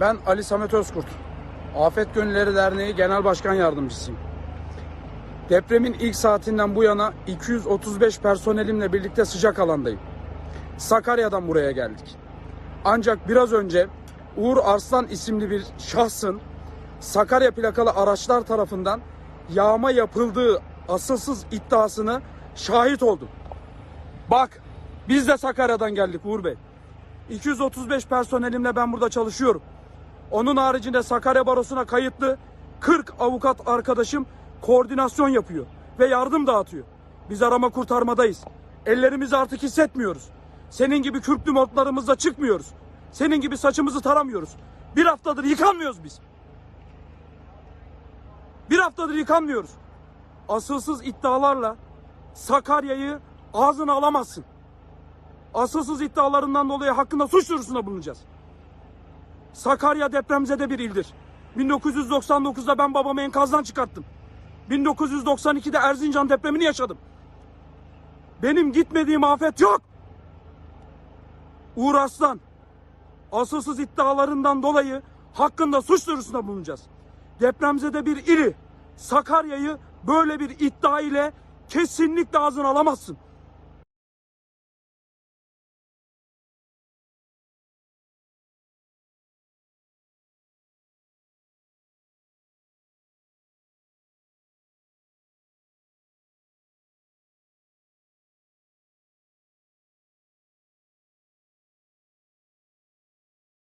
Ben Ali Samet Özkurt. Afet Gönülleri Derneği Genel Başkan Yardımcısıyım. Depremin ilk saatinden bu yana 235 personelimle birlikte sıcak alandayım. Sakarya'dan buraya geldik. Ancak biraz önce Uğur Arslan isimli bir şahsın Sakarya plakalı araçlar tarafından yağma yapıldığı asılsız iddiasını şahit oldum. Bak biz de Sakarya'dan geldik Uğur Bey. 235 personelimle ben burada çalışıyorum. Onun haricinde Sakarya Barosu'na kayıtlı 40 avukat arkadaşım koordinasyon yapıyor ve yardım dağıtıyor. Biz arama kurtarmadayız. Ellerimizi artık hissetmiyoruz. Senin gibi kürklü montlarımızla çıkmıyoruz. Senin gibi saçımızı taramıyoruz. Bir haftadır yıkanmıyoruz biz. Bir haftadır yıkanmıyoruz. Asılsız iddialarla Sakarya'yı ağzına alamazsın. Asılsız iddialarından dolayı hakkında suç duyurusunda bulunacağız. Sakarya depremzede bir ildir. 1999'da ben babamı enkazdan çıkarttım. 1992'de Erzincan depremini yaşadım. Benim gitmediğim afet yok. Uğur Aslan, asılsız iddialarından dolayı hakkında suç duyurusunda bulunacağız. Depremzede bir ili Sakarya'yı böyle bir iddia ile kesinlikle ağzına alamazsın.